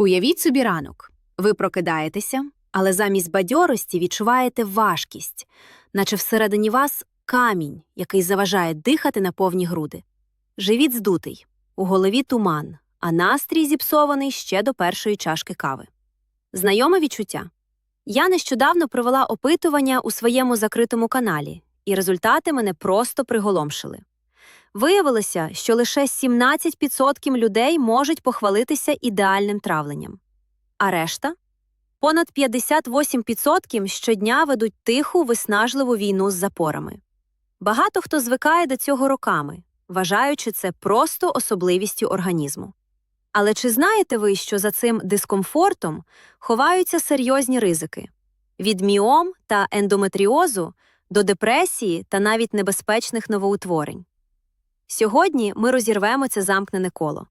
Уявіть собі ранок. Ви прокидаєтеся, але замість бадьорості відчуваєте важкість, наче всередині вас камінь, який заважає дихати на повні груди. Живіт здутий, у голові туман, а настрій зіпсований ще до першої чашки кави. Знайоме відчуття. Я нещодавно провела опитування у своєму закритому каналі, і результати мене просто приголомшили. Виявилося, що лише 17% людей можуть похвалитися ідеальним травленням. А решта понад 58% щодня ведуть тиху, виснажливу війну з запорами. Багато хто звикає до цього роками, вважаючи це просто особливістю організму. Але чи знаєте ви, що за цим дискомфортом ховаються серйозні ризики від міом та ендометріозу до депресії та навіть небезпечних новоутворень? Сьогодні ми розірвемо це замкнене коло.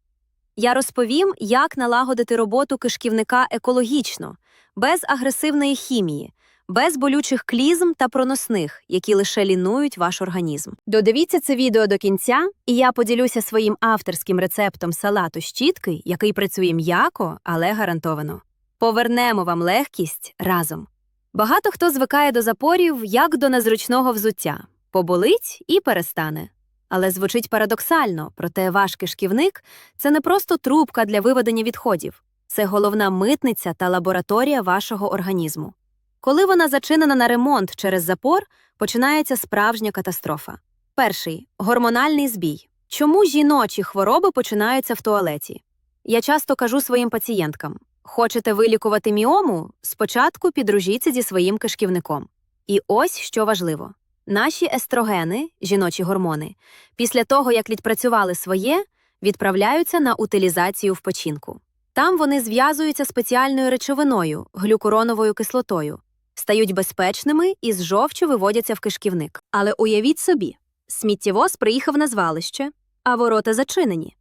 Я розповім, як налагодити роботу кишківника екологічно, без агресивної хімії, без болючих клізм та проносних, які лише лінують ваш організм. Додивіться це відео до кінця, і я поділюся своїм авторським рецептом салату щітки, який працює м'яко, але гарантовано. Повернемо вам легкість разом. Багато хто звикає до запорів як до незручного взуття поболить і перестане. Але звучить парадоксально, проте ваш кишківник це не просто трубка для виведення відходів, це головна митниця та лабораторія вашого організму. Коли вона зачинена на ремонт через запор, починається справжня катастрофа. Перший гормональний збій. Чому жіночі хвороби починаються в туалеті? Я часто кажу своїм пацієнткам: хочете вилікувати міому? Спочатку підружіться зі своїм кишківником. І ось що важливо. Наші естрогени, жіночі гормони, після того, як відпрацювали своє, відправляються на утилізацію в печінку. Там вони зв'язуються спеціальною речовиною, глюкуроновою кислотою, стають безпечними і з жовчу виводяться в кишківник. Але уявіть собі, сміттєвоз приїхав на звалище, а ворота зачинені.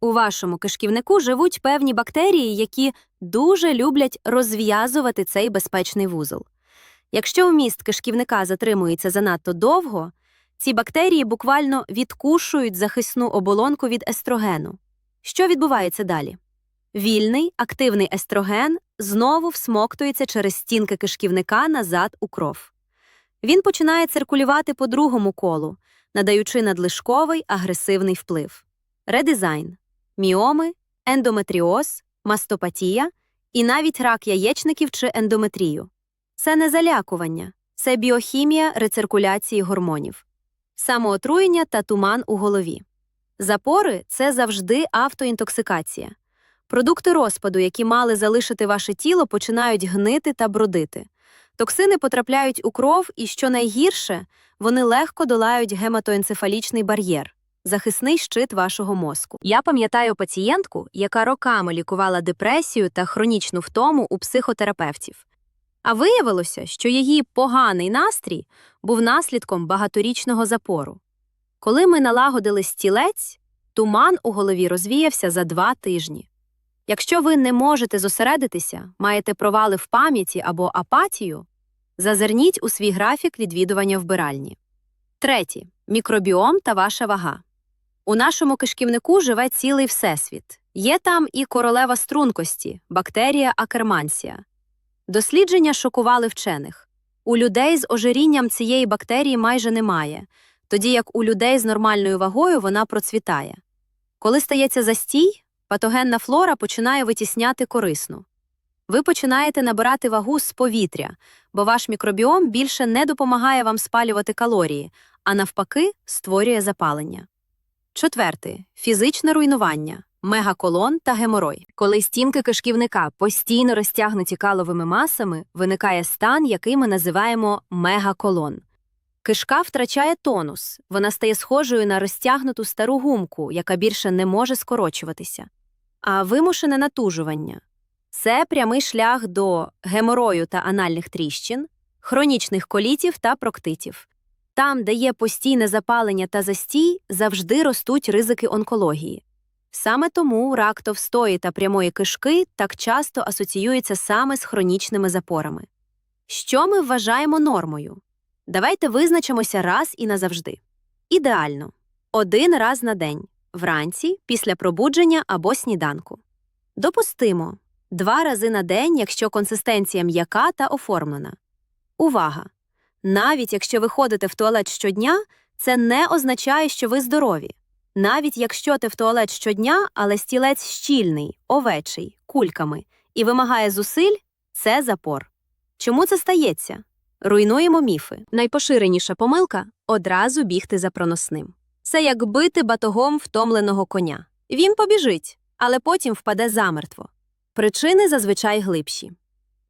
У вашому кишківнику живуть певні бактерії, які дуже люблять розв'язувати цей безпечний вузол. Якщо вміст кишківника затримується занадто довго, ці бактерії буквально відкушують захисну оболонку від естрогену. Що відбувається далі? Вільний активний естроген знову всмоктується через стінки кишківника назад у кров. Він починає циркулювати по другому колу, надаючи надлишковий агресивний вплив. Редизайн, міоми, ендометріоз, мастопатія і навіть рак яєчників чи ендометрію. Це не залякування, це біохімія рециркуляції гормонів, самоотруєння та туман у голові. Запори це завжди автоінтоксикація. Продукти розпаду, які мали залишити ваше тіло, починають гнити та бродити. Токсини потрапляють у кров, і що найгірше, вони легко долають гематоенцефалічний бар'єр, захисний щит вашого мозку. Я пам'ятаю пацієнтку, яка роками лікувала депресію та хронічну втому у психотерапевтів. А виявилося, що її поганий настрій був наслідком багаторічного запору. Коли ми налагодили стілець, туман у голові розвіявся за два тижні. Якщо ви не можете зосередитися, маєте провали в пам'яті або апатію, зазирніть у свій графік відвідування вбиральні. Третє мікробіом та ваша вага. У нашому кишківнику живе цілий всесвіт. Є там і королева стрункості, бактерія акермансія. Дослідження шокували вчених. У людей з ожирінням цієї бактерії майже немає, тоді як у людей з нормальною вагою вона процвітає. Коли стається застій, патогенна флора починає витісняти корисну. Ви починаєте набирати вагу з повітря, бо ваш мікробіом більше не допомагає вам спалювати калорії, а навпаки, створює запалення. Четверте фізичне руйнування, мегаколон та геморой. Коли стінки кишківника постійно розтягнуті каловими масами, виникає стан, який ми називаємо мегаколон. Кишка втрачає тонус, вона стає схожою на розтягнуту стару гумку, яка більше не може скорочуватися. А вимушене натужування це прямий шлях до геморою та анальних тріщин, хронічних колітів та проктитів. Там, де є постійне запалення та застій, завжди ростуть ризики онкології. Саме тому рак товстої та прямої кишки так часто асоціюється саме з хронічними запорами. Що ми вважаємо нормою? Давайте визначимося раз і назавжди. Ідеально один раз на день, вранці, після пробудження або сніданку. Допустимо Два рази на день, якщо консистенція м'яка та оформлена. Увага! Навіть якщо ви ходите в туалет щодня, це не означає, що ви здорові. Навіть якщо ти в туалет щодня, але стілець щільний, овечий, кульками і вимагає зусиль, це запор. Чому це стається? Руйнуємо міфи. Найпоширеніша помилка одразу бігти за проносним. Це як бити батогом втомленого коня. Він побіжить, але потім впаде замертво. Причини зазвичай глибші.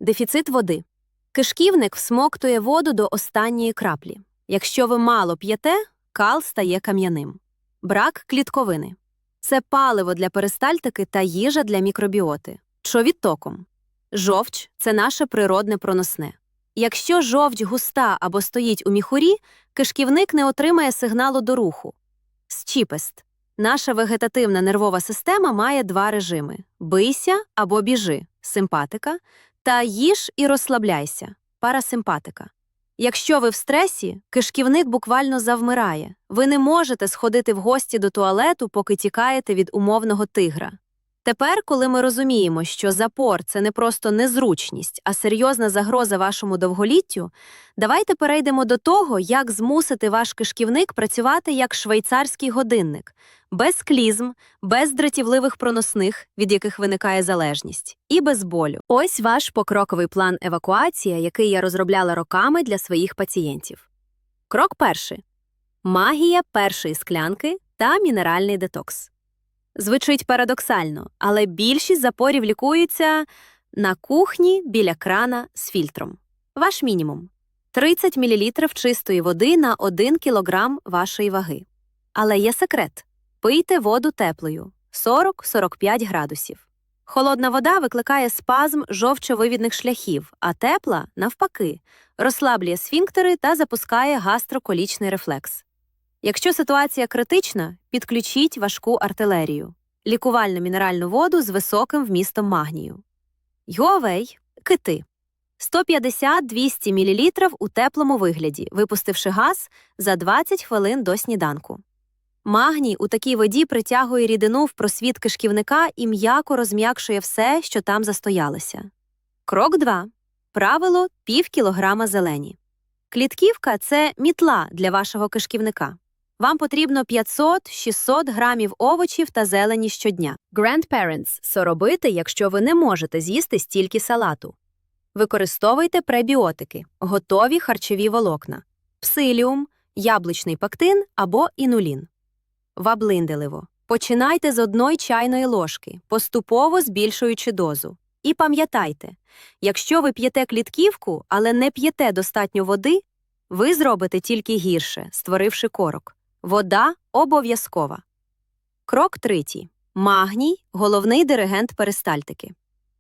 Дефіцит води. Кишківник всмоктує воду до останньої краплі. Якщо ви мало п'єте, кал стає кам'яним. Брак клітковини. Це паливо для перистальтики та їжа для мікробіоти. Що відтоком? Жовч це наше природне проносне. Якщо жовч густа або стоїть у міхурі, кишківник не отримає сигналу до руху. Счіпест. Наша вегетативна нервова система має два режими: бийся або біжи симпатика, та їж і розслабляйся парасимпатика. Якщо ви в стресі, кишківник буквально завмирає. Ви не можете сходити в гості до туалету, поки тікаєте від умовного тигра. Тепер, коли ми розуміємо, що запор це не просто незручність, а серйозна загроза вашому довголіттю, давайте перейдемо до того, як змусити ваш кишківник працювати як швейцарський годинник, без клізм, без дратівливих проносних, від яких виникає залежність, і без болю. Ось ваш покроковий план евакуації, який я розробляла роками для своїх пацієнтів. Крок перший магія першої склянки та мінеральний детокс. Звучить парадоксально, але більшість запорів лікуються на кухні біля крана з фільтром. Ваш мінімум 30 мл чистої води на 1 кг вашої ваги. Але є секрет пийте воду теплою 40-45 градусів. Холодна вода викликає спазм жовчовивідних шляхів, а тепла, навпаки, розслаблює сфінктери та запускає гастроколічний рефлекс. Якщо ситуація критична, підключіть важку артилерію, лікувальну мінеральну воду з високим вмістом магнію. Йовей кити 150-200 мл у теплому вигляді, випустивши газ за 20 хвилин до сніданку. Магній у такій воді притягує рідину в просвіт кишківника і м'яко розм'якшує все, що там застоялося. Крок 2. Правило пів кілограма зелені. Клітківка це мітла для вашого кишківника. Вам потрібно 500-600 грамів овочів та зелені щодня. Grandparents – соробити, якщо ви не можете з'їсти стільки салату. Використовуйте пребіотики, готові харчові волокна, псиліум, яблучний пактин або інулін. Ваблинделево. Починайте з одної чайної ложки, поступово збільшуючи дозу. І пам'ятайте, якщо ви п'єте клітківку, але не п'єте достатньо води, ви зробите тільки гірше, створивши корок. Вода обов'язкова. Крок третій. Магній головний диригент перистальтики.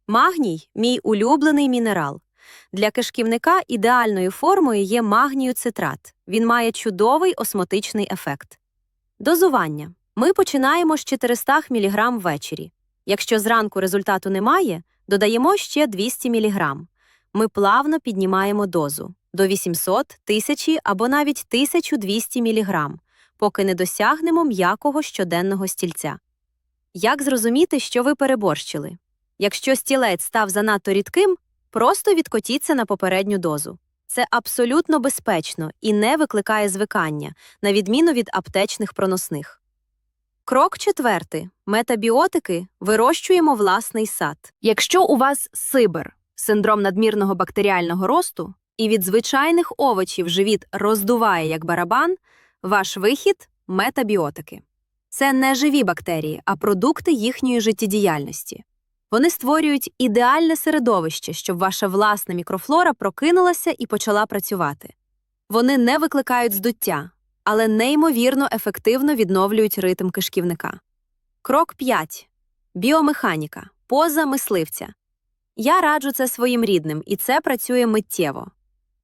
Магній мій улюблений мінерал. Для кишківника ідеальною формою є магнію цитрат. Він має чудовий осмотичний ефект. Дозування. Ми починаємо з 400 мг ввечері. Якщо зранку результату немає, додаємо ще 200 мг. Ми плавно піднімаємо дозу до 800, 1000 або навіть 1200 мг, поки не досягнемо м'якого щоденного стільця. Як зрозуміти, що ви переборщили? Якщо стілець став занадто рідким, просто відкотіться на попередню дозу. Це абсолютно безпечно і не викликає звикання, на відміну від аптечних проносних. Крок четвертий. Метабіотики вирощуємо власний сад. Якщо у вас сибир, синдром надмірного бактеріального росту, і від звичайних овочів живіт роздуває як барабан, ваш вихід метабіотики. Це не живі бактерії, а продукти їхньої життєдіяльності. Вони створюють ідеальне середовище, щоб ваша власна мікрофлора прокинулася і почала працювати. Вони не викликають здуття, але неймовірно ефективно відновлюють ритм кишківника. Крок 5. Біомеханіка. Поза мисливця. Я раджу це своїм рідним, і це працює миттєво.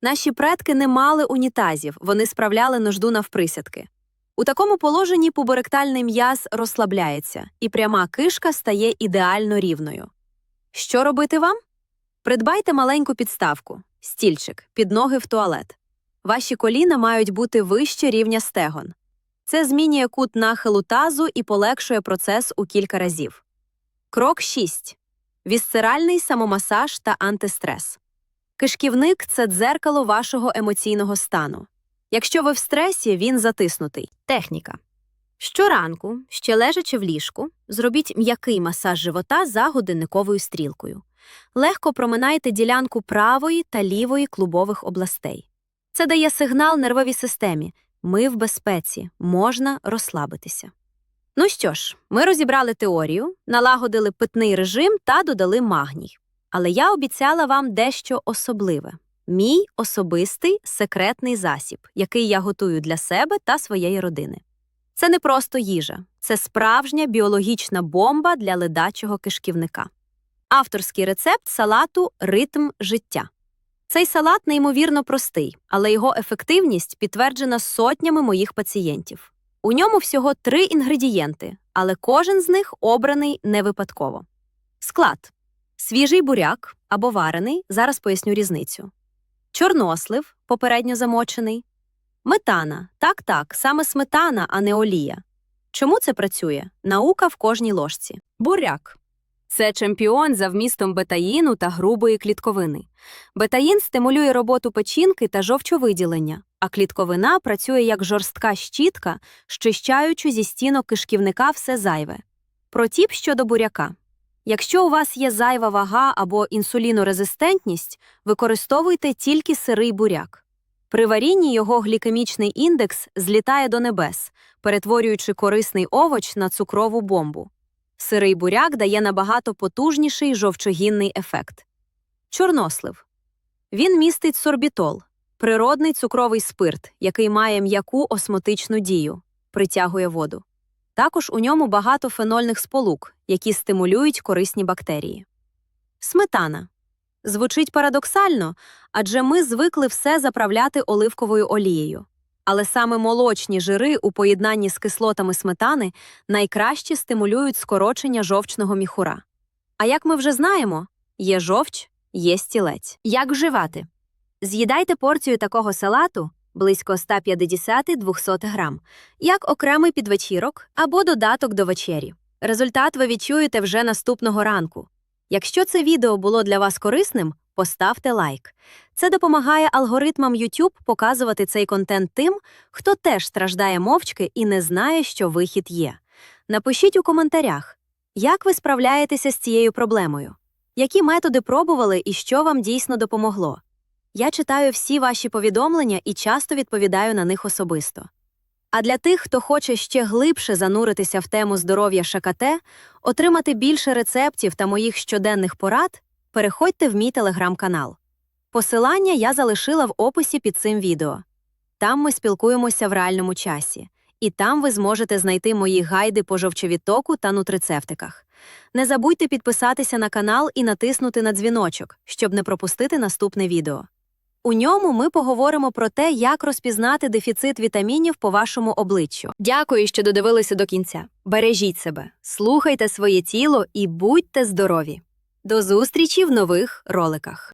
Наші предки не мали унітазів, вони справляли нужду навприсядки. У такому положенні пуборектальний м'яз розслабляється, і пряма кишка стає ідеально рівною. Що робити вам? Придбайте маленьку підставку, стільчик, під ноги в туалет. Ваші коліна мають бути вище рівня стегон. Це змінює кут нахилу тазу і полегшує процес у кілька разів. Крок 6. вісцеральний самомасаж та антистрес. Кишківник це дзеркало вашого емоційного стану. Якщо ви в стресі, він затиснутий. Техніка. Щоранку, ще лежачи в ліжку, зробіть м'який масаж живота за годинниковою стрілкою. Легко проминайте ділянку правої та лівої клубових областей. Це дає сигнал нервовій системі. Ми в безпеці, можна розслабитися. Ну що ж, ми розібрали теорію, налагодили питний режим та додали магній. Але я обіцяла вам дещо особливе мій особистий секретний засіб, який я готую для себе та своєї родини. Це не просто їжа, це справжня біологічна бомба для ледачого кишківника. Авторський рецепт салату Ритм життя. Цей салат неймовірно простий, але його ефективність підтверджена сотнями моїх пацієнтів. У ньому всього три інгредієнти, але кожен з них обраний не випадково. Склад: свіжий буряк або варений, зараз поясню різницю. Чорнослив, попередньо замочений. Метана. Так, так, саме сметана, а не олія. Чому це працює? Наука в кожній ложці. Буряк. Це чемпіон за вмістом бетаїну та грубої клітковини. Бетаїн стимулює роботу печінки та жовчовиділення, а клітковина працює як жорстка щітка, щищаючи зі стінок кишківника все зайве. Протіп щодо буряка. Якщо у вас є зайва вага або інсулінорезистентність, використовуйте тільки сирий буряк. При варінні його глікемічний індекс злітає до небес, перетворюючи корисний овоч на цукрову бомбу. Сирий буряк дає набагато потужніший жовчогінний ефект. Чорнослив. Він містить сорбітол природний цукровий спирт, який має м'яку осмотичну дію, притягує воду. Також у ньому багато фенольних сполук, які стимулюють корисні бактерії. Сметана. Звучить парадоксально, адже ми звикли все заправляти оливковою олією. Але саме молочні жири у поєднанні з кислотами сметани найкраще стимулюють скорочення жовчного міхура. А як ми вже знаємо, є жовч, є стілець. Як вживати? З'їдайте порцію такого салату близько 150-200 грам, як окремий підвечірок або додаток до вечері. Результат ви відчуєте вже наступного ранку. Якщо це відео було для вас корисним, поставте лайк. Це допомагає алгоритмам YouTube показувати цей контент тим, хто теж страждає мовчки і не знає, що вихід є. Напишіть у коментарях, як ви справляєтеся з цією проблемою, які методи пробували і що вам дійсно допомогло. Я читаю всі ваші повідомлення і часто відповідаю на них особисто. А для тих, хто хоче ще глибше зануритися в тему здоров'я ШКТ, отримати більше рецептів та моїх щоденних порад, переходьте в мій телеграм-канал. Посилання я залишила в описі під цим відео. Там ми спілкуємося в реальному часі, і там ви зможете знайти мої гайди по жовчовідтоку та нутрицептиках. Не забудьте підписатися на канал і натиснути на дзвіночок, щоб не пропустити наступне відео. У ньому ми поговоримо про те, як розпізнати дефіцит вітамінів по вашому обличчю. Дякую, що додивилися до кінця. Бережіть себе, слухайте своє тіло і будьте здорові. До зустрічі в нових роликах.